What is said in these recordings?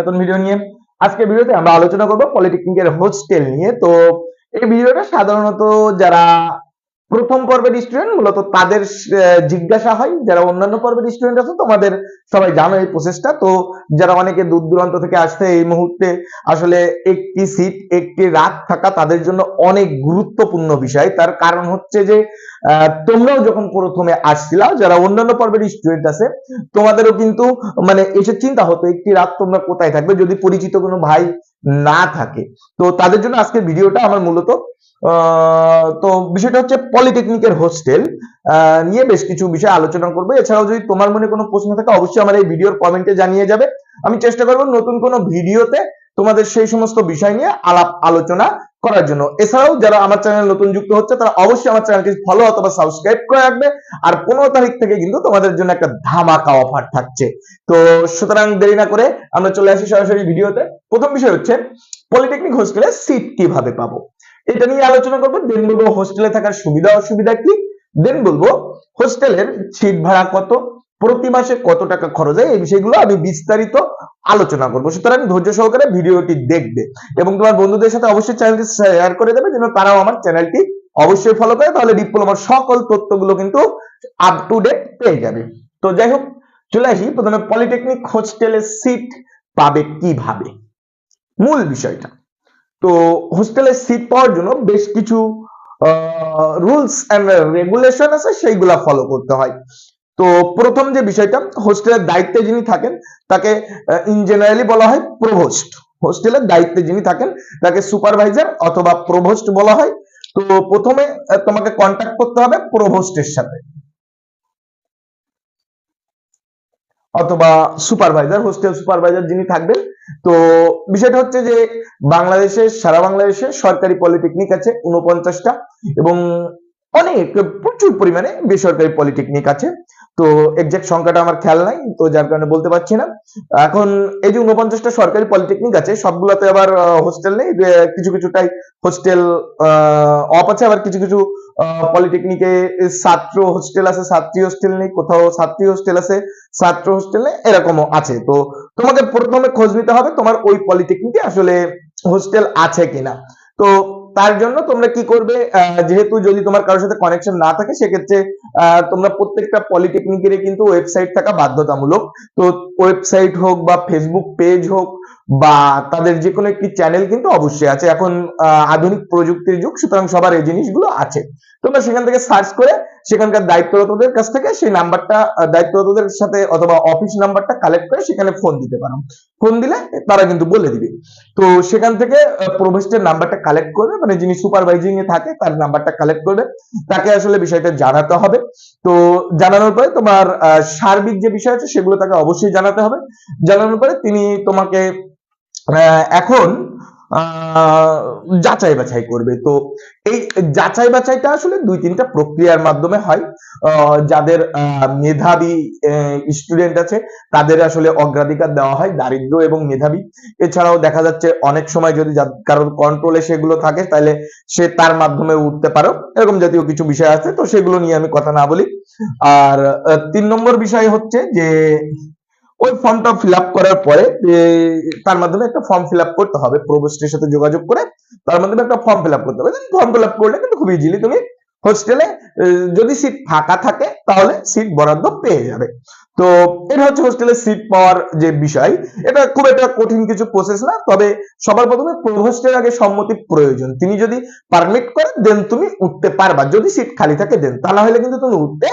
নতুন ভিডিও নিয়ে? আজকে ভিডিওতে আমরা আলোচনা করব পলিটেকনিক এর হোস্টেল নিয়ে। তো এই ভিডিওটা সাধারণত যারা প্রথম পর্বের স্টুডেন্ট মূলত তাদের জিজ্ঞাসা হয়, যারা অন্যান্য পর্বের স্টুডেন্ট আছে, তোমাদের সবাই জানো এই প্রসেসটা তো যারা অনেকে দূর দূরান্ত থেকে আসছে এই মুহূর্তে, আসলে একটি সিট একটি রাত থাকা তাদের জন্য অনেক গুরুত্বপূর্ণ বিষয়। তার কারণ হচ্ছে যে তোমরাও যখন প্রথমে আসছিলা, যারা অন্যান্য পর্বের স্টুডেন্ট আছে, তোমাদেরও কিন্তু মানে এসে চিন্তা হতো, একটি রাত তোমরা কোথায় থাকবে? যদি পরিচিত কোনো ভাই না থাকে। তো তাদের জন্য আজকে ভিডিওটা আমার মূলত তো বিষয়টা হচ্ছে পলিটেকনিকের হোস্টেল নিয়ে বেশ কিছু বিষয় আলোচনা করব। এছাড়াও যদি তোমার মনে কোনো প্রশ্ন থাকে, অবশ্যই আমার এই ভিডিওর কমেন্টে জানিয়ে যাবে। আমি চেষ্টা করব নতুন কোনো ভিডিওতে তোমাদের সেই সমস্ত বিষয় নিয়ে আলাপ আলোচনা করার জন্য। এছাড়াও যারা আমার চ্যানেল নতুন যুক্ত হচ্ছে, তারা অবশ্যই আমার চ্যানেলটি ফলো অথবা সাবস্ক্রাইব করে রাখবে। আর পনেরো তারিখ থেকে কিন্তু তোমাদের জন্য একটা ধামাকা অফার থাকছে। তো সুতরাং দেরি না করে আমরা চলে আসি সরাসরি ভিডিওতে। প্রথম বিষয় হচ্ছে পলিটেকনিক হোস্টেলে সিট কীভাবে পাবো? এটা নিয়ে আলোচনা করব। দেন বলব হোস্টেলে থাকার সুবিধা অসুবিধা কি? দেন বলব হোস্টেলের সিট ভাড়া কত? প্রতি মাসে কত টাকা খরচ হয়, এই বিষয়গুলো আমি বিস্তারিত আলোচনা করব। সুতরাং ধৈর্য সহকারে ভিডিওটি দেখবে এবং তোমার বন্ধুদের সাথে অবশ্যই চ্যানেলটি শেয়ার করে দেবে, যেন তারাও আমার চ্যানেলটি অবশ্যই ফলো করে, তাহলে ডিপ্লোমার সকল তথ্যগুলো কিন্তু আপ টু ডেট পেয়ে যাবে। তো যাই হোক, চলে আসি। প্রথমে পলিটেকনিক হোস্টেলের সিট পাবে কীভাবে? মূল বিষয়টা। তো হোস্টেলের সিট পাওয়ার জন্য বেশ কিছু রুলস এন্ড রেগুলেশন আছে, সেইগুলা ফলো করতে হয়। তো প্রথম যে বিষয়টা হোস্টেলের দায়িত্বে যিনি থাকেন, তাকে ইন জেনারেলি বলা হয় প্রভোস্ট হোস্টেলের দায়িত্বে যিনি থাকেন, তাকে সুপারভাইজার অথবা প্রভোস্ট বলা হয়। তো প্রথমে তোমাকে কন্ট্যাক্ট করতে হবে প্রভোস্টের সাথে। অথবা সুপারভাইজার হোস্টেল সুপারভাইজার যিনি থাকবেন। তো বিষয়টা হচ্ছে যে, বাংলাদেশে, সারা বাংলাদেশে সরকারি পলিটেকনিক আছে উনপঞ্চাশটা এবং অনেক, প্রচুর পরিমাণে বেসরকারি পলিটেকনিক আছে। তো এক্সাক্ট সংখ্যাটা আমার খেয়াল নাই, তো যার কারণে বলতে পারছি না। এখন এই যে উনপঞ্চাশটা সরকারি পলিটেকনিক আছে, সবগুলোতে আবার হোস্টেল নেই। কিছু কিছুটাই হোস্টেল অফ আছে, আবার কিছু কিছু পলিটেকনিকে ছাত্র হোস্টেল আছে ছাত্রী হোস্টেল নেই, কোথাও ছাত্রী হোস্টেল আছে ছাত্র হোস্টেল নেই, এরকমও আছে। তো তোমাকে প্রথমে খোঁজ নিতে হবে তোমার ওই পলিটেকনিকে আসলে হোস্টেল আছে কিনা। তো তার জন্য তোমরা কি করবে? যেহেতু যদি তোমার কারোর সাথে কানেকশন না থাকে, সেক্ষেত্রে তোমরা প্রত্যেকটা পলিটেকনিকের কিন্তু ওয়েবসাইট থাকা বাধ্যতামূলক। তো ওয়েবসাইট হোক বা ফেসবুক পেজ হোক বা তাদের যে কোনো একটি চ্যানেল কিন্তু অবশ্যই আছে। এখন আধুনিক প্রযুক্তির যুগ, সুতরাং সবার এই জিনিসগুলো আছে। তোমরা সেখান থেকে সার্চ করে সেখানকার দায়িত্বরতদের কাছ থেকে সেই নাম্বারটা দায়িত্বরতদের সাথে অথবা অফিস নাম্বারটা কালেক্ট করে সেখানে ফোন দিতে পারো। ফোন দিলে তারা কিন্তু বলে দিবে। তো সেখান থেকে প্রভেস্টের নাম্বারটা কালেক্ট করবে। মানে যিনি সুপারভাইজিং এ থাকে, তার নাম্বারটা কালেক্ট করবে। তাকে আসলে বিষয়টা জানাতে হবে। তো জানানোর পরে তোমার সার্বিক যে বিষয় আছে সেগুলো তাকে অবশ্যই জানাতে হবে। জানানোর পরে তিনি তোমাকে এখন যাচাই বাছাই করবে। তো এই যাচাই বাছাইটা আসলে দুই তিনটা প্রক্রিয়ার মাধ্যমে হয়। যাদের মেধাবী স্টুডেন্ট আছে, তাদের আসলে অগ্রাধিকার দেওয়া হয়, দারিদ্র এবং মেধাবী। এছাড়াও দেখা যাচ্ছে অনেক সময় যদি কারোর কন্ট্রোলে সেগুলো থাকে, তাহলে সে তার মাধ্যমে উঠতে পারো। এরকম জাতীয় কিছু বিষয় আছে, তো সেগুলো নিয়ে আমি কথা না বলি। আর তিন নম্বর বিষয় হচ্ছে যে ওই ফর্মটা ফিল করার পরে তার মাধ্যমে একটা ফর্ম ফিল করতে হবে। প্রবোস্টের সাথে যোগাযোগ করে তার মাধ্যমে একটা ফর্ম ফিল করতে হবে। ফর্ম ফিল করলে কিন্তু খুব ইজিলি তুমি হোস্টেলে যদি সিট ফাঁকা থাকে, তাহলে সিট বরাদ্দ পেয়ে যাবে। তো এটা হচ্ছে হোস্টেলে সিট পাওয়ার যে বিষয়। এটা খুব একটা কঠিন কিছু প্রসেস না, তবে সবার প্রথমে প্রভোস্টের আগে সম্মতি প্রয়োজন। তিনি যদি পারমিট করে দেন তুমি উঠতে পারবা। যদি সিট খালি থাকে দেন তা না হলে কিন্তু তুমি উঠতে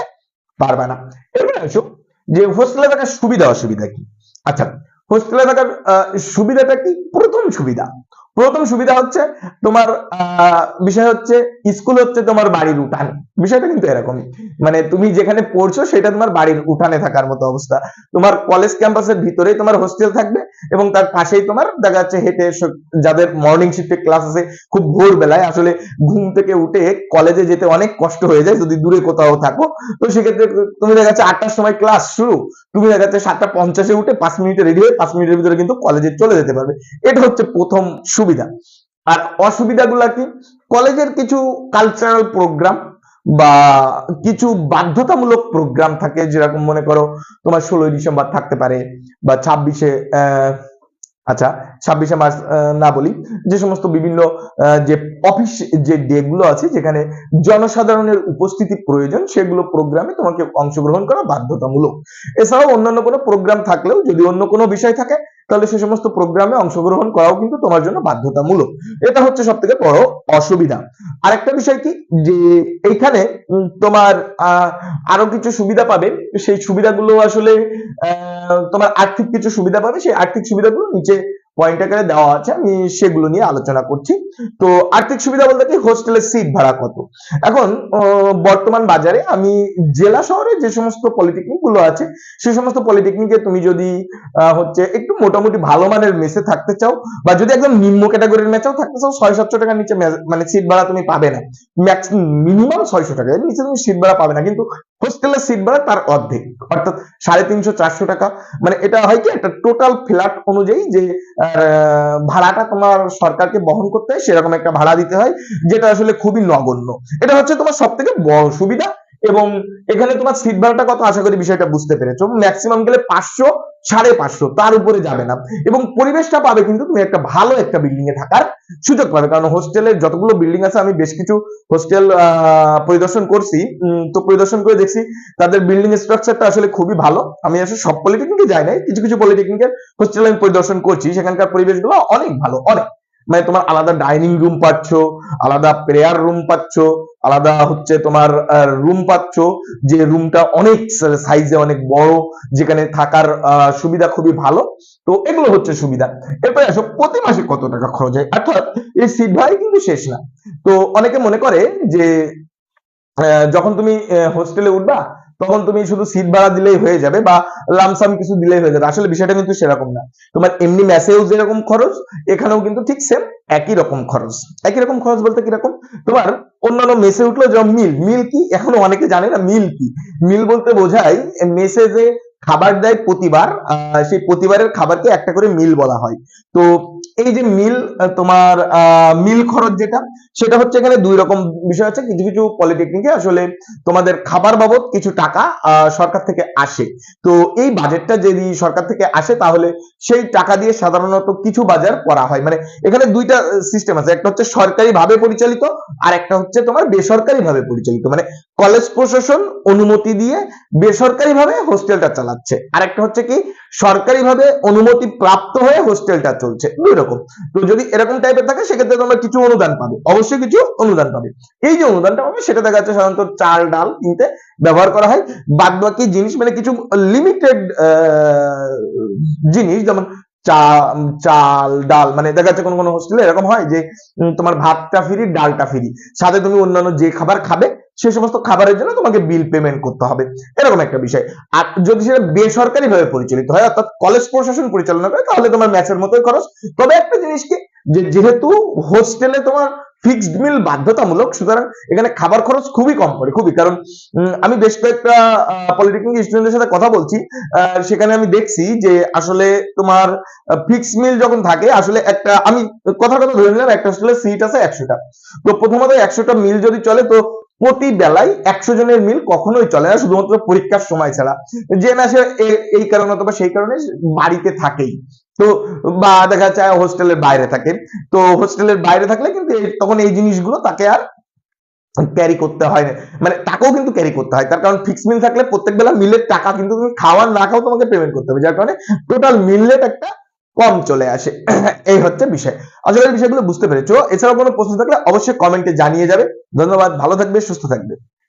পারবে না। এবার আসো যে হোস্টেলে থাকার সুবিধা, অসুবিধা কি? আচ্ছা হোস্টেলে থাকার সুবিধাটা কি? প্রথম সুবিধা। প্রথম সুবিধা হচ্ছে তোমার বিষয় হচ্ছে স্কুল হচ্ছে তোমার বাড়ির উঠান। বিষয়টা কিন্তু এরকমই মানে তুমি যেখানে পড়ছো সেটা তোমার বাড়ির উঠানে থাকার মতো অবস্থা। তোমার কলেজ ক্যাম্পাসের ভিতরেই তোমার হোস্টেল থাকবে এবং তার পাশেই তোমার দেখা যাচ্ছে হেঁটে যাদের মর্নিং শিফটে ক্লাস আছে, খুব ভোর বেলায় আসলে ঘুম থেকে উঠে কলেজে যেতে অনেক কষ্ট হয়ে যায়, যদি দূরে কোথাও থাকো। তো সেক্ষেত্রে তুমি দেখা যাচ্ছে আটটার সময় ক্লাস শুরু, তুমি দেখা যাচ্ছে সাতটা পঞ্চাশে উঠে পাঁচ মিনিটে রেডি হয়ে পাঁচ মিনিটের ভিতরে কিন্তু কলেজে চলে যেতে পারবে। এটা হচ্ছে প্রথম সুবিধা। আর অসুবিধাগুলা কি? কলেজের কিছু কালচারাল প্রোগ্রাম বা কিছু বাধ্যতামূলক প্রোগ্রাম থাকে, যেরকম মনে করো তোমার ষোলোই ডিসেম্বর থাকতে পারে বা ছাব্বিশে আচ্ছা ছাব্বিশে মার্চ না বলি, যে সমস্ত বিভিন্ন যে অফিস যে ডে গুলো আছে যেখানে জনসাধারণের উপস্থিতি প্রয়োজন, সেগুলো প্রোগ্রামে তোমাকে অংশগ্রহণ করা বাধ্যতামূলক। এছাড়াও অন্যান্য কোনো প্রোগ্রাম থাকলেও যদি অন্য কোনো বিষয় থাকে তাহলে সে সমস্ত প্রোগ্রামে অংশগ্রহণ করাও কিন্তু তোমার জন্য বাধ্যতামূলক। এটা হচ্ছে সব থেকে বড় অসুবিধা। আরেকটা বিষয় কি? যে এইখানে তোমার আরও কিছু সুবিধা পাবে। সেই সুবিধাগুলো আসলে তোমার আর্থিক কিছু সুবিধা পাবে। সেই আর্থিক সুবিধাগুলো নিচে পয়েন্ট আকারে দেওয়া আছে, আমি সেগুলো নিয়ে আলোচনা করছি। তো আর্থিক সুবিধা বলতে কি? হোস্টেলের সিট ভাড়া কত? এখন বর্তমান বাজারে আমি জেলা শহরে যে সমস্ত পলিটেকনিকগুলো আছে, সে সমস্ত পলিটেকনিকে তুমি যদি হচ্ছে একটু মোটামুটি ভালো মানের মেসে থাকতে চাও, বা যদি একদম নিম্ন ক্যাটাগরির মেসেও থাকতে চাও ছয় সাতশো টাকার নিচে মানে সিট ভাড়া তুমি পাবে না। ম্যাক্স মিনিমাম ছয়শো টাকা, এর নিচে তুমি সিট ভাড়া পাবে না। কিন্তু হোস্টেলের সিট ভাড়া তার অর্ধেক। অর্থাৎ সাড়ে তিনশো চারশো টাকা। মানে এটা হয় কি, একটা টোটাল ফ্ল্যাট অনুযায়ী যে ভাড়াটা তোমার সরকারকে বহন করতে হয়, সেরকম একটা ভাড়া দিতে হয়, যেটা আসলে খুবই নগণ্য। এটা হচ্ছে তোমার সব থেকে বড় সুবিধা। এবং এখানে তোমার সিট ভাড়াটা কত? আশা করি বিষয়টা বুঝতে পেরেছ। ম্যাক্সিমাম গেলে পাঁচশো, সাড়ে পাঁচশো, তার উপরে যাবে না। এবং পরিবেশটা পাবে কিন্তু তুমি একটা ভালো একটা বিল্ডিং এ থাকার সুযোগ পাবে। কারণ হোস্টেলের যতগুলো বিল্ডিং আছে, আমি বেশ কিছু হোস্টেল পরিদর্শন করছি। তো পরিদর্শন করে দেখছি তাদের বিল্ডিং স্ট্রাকচারটা আসলে খুবই ভালো। আমি আসলে সব পলিটেকনিকে যাই নাই, কিছু কিছু পলিটেকনিকের হোস্টেল আমি পরিদর্শন করছি। সেখানকার পরিবেশগুলো অনেক ভালো, অনেক। মানে তোমার আলাদা ডাইনিং রুম পাচ্ছ, আলাদা প্রেয়ার রুম পাচ্ছ, আলাদা হচ্ছে তোমার রুম পাচ্ছ, যে রুমটা অনেক সাইজে অনেক বড়, যেখানে থাকার সুবিধা খুবই ভালো। তো এগুলো হচ্ছে সুবিধা। এরপরে আসো, প্রতি মাসে কত টাকা খরচ হয়? অর্থাৎ এই সিট ভাড়াই কিন্তু শেষ না। তো অনেকে মনে করে যে যখন তুমি হোস্টেলে উঠবা তখন তুমি শুধু সিট ভাড়া দিলেই হয়ে যাবে বা লামসাম কিছু দিলেই হয়ে যাবে। আসলে বিষয়টা কিন্তু সেরকম না। তোমার এমনি ম্যাসেও যেরকম খরচ, এখানেও কিন্তু ঠিক সেম একই রকম খরচ। একই রকম খরচ বলতে কীরকম? তোমার অন্যান্য মেসে উঠল যেমন মিল মিল কি? এখনও অনেকে জানে না মিল কি? মিল বলতে বোঝায় মেসে যে খাবার দেয় প্রতিবার সেই প্রতিবারের খাবারকে একটা করে মিল বলা হয়। তো এই যে মিল তোমার মিল খরচ যেটা, সেটা হচ্ছে এখানে দুই রকম বিষয় আছে। কিছু কিছু পলিটেকনিকে আসলে তোমাদের খাবার বাবদ কিছু টাকা সরকার থেকে আসে। তো এই বাজেটটা যদি সরকার থেকে আসে, তাহলে সেই টাকা দিয়ে সাধারণত কিছু বাজার করা হয়। মানে এখানে দুইটা সিস্টেম আছে। একটা হচ্ছে সরকারি ভাবে পরিচালিত, আর একটা হচ্ছে তোমার বেসরকারি ভাবে পরিচালিত। মানে কলেজ প্রশাসন অনুমতি দিয়ে বেসরকারি ভাবে হোস্টেলটা চালাচ্ছে। আর একটা হচ্ছে কি সরকারি ভাবে অনুমতি প্রাপ্ত হয়ে হোস্টেলটা চলছে দুই রকম তো যদি এরকম টাইপের থাকে, সেক্ষেত্রে তোমরা কিছু অনুদান পাবে, অবশ্যই কিছু অনুদান পাবে। এই যে অনুদানটা পাবে, সেটা দেখা যাচ্ছে সাধারণত চাল, ডাল কিনতে ব্যবহার করা হয়। বাদ বাকি জিনিস মানে কিছু লিমিটেড জিনিস, যেমন চা চাল, ডাল মানে দেখা যাচ্ছে কোনো কোনো হোস্টেলে এরকম হয় যে তোমার ভাতটা ফ্রি ডালটা ফ্রি সাথে তুমি অন্যান্য যে খাবার খাবে, সে সমস্ত খাবারের জন্য তোমাকে বিল পেমেন্ট করতে হবে। এরকম একটা বিষয়। আর যদি সেটা বেসরকারি ভাবে পরিচালিত হয়, অর্থাৎ কলেজ প্রশাসন পরিচালনা করে, তাহলে তোমার ম্যাচের মতোই খরচ। তবে একটা জিনিস কি, যে যেহেতু হোস্টেলে তোমার ফিক্সড মিল বাধ্যতামূলক, সুতরাং এখানে খাবার খরচ খুবই কম পড়ে খুবই। কারণ আমি বেশ কয়েকটা পলিটেকনিক স্টুডেন্টের সাথে কথা বলছি সেখানে আমি দেখছি যে আসলে তোমার ফিক্সড মিল যখন থাকে, আসলে একটা, আমি কথা কথা ধরে নিলাম, একটা আসলে সিট আছে একশোটা। তো প্রথমত একশোটা মিল যদি চলে, তো প্রতি বেলায় একশো জনের মিল কখনোই চলে না, শুধুমাত্র পরীক্ষার সময় ছাড়া। যে না সে এই কারণে অথবা সেই কারণে বাড়িতে থাকেই। তো, বা দেখা যাচ্ছে হোস্টেলের বাইরে থাকে। তো হোস্টেলের বাইরে থাকলে কিন্তু তখন এই জিনিসগুলো তাকে আর ক্যারি করতে হয় না। মানে টাকাও কিন্তু ক্যারি করতে হয়। তার কারণ ফিক্স মিল থাকলে প্রত্যেক বেলা মিলের টাকা কিন্তু তুমি খাওয়ার না খাও তোমাকে পেমেন্ট করতে হবে। যার কারণে টোটাল মিল রেট একটা কম চলে আসে। এই হচ্ছে বিষয়। আশা করি বিষয়গুলো বুঝতে পেরেছ। এছাড়াও কোনো প্রশ্ন থাকলে অবশ্যই কমেন্টে জানিয়ে যাবে। ধন্যবাদ। ভালো থাকবে, সুস্থ থাকবে।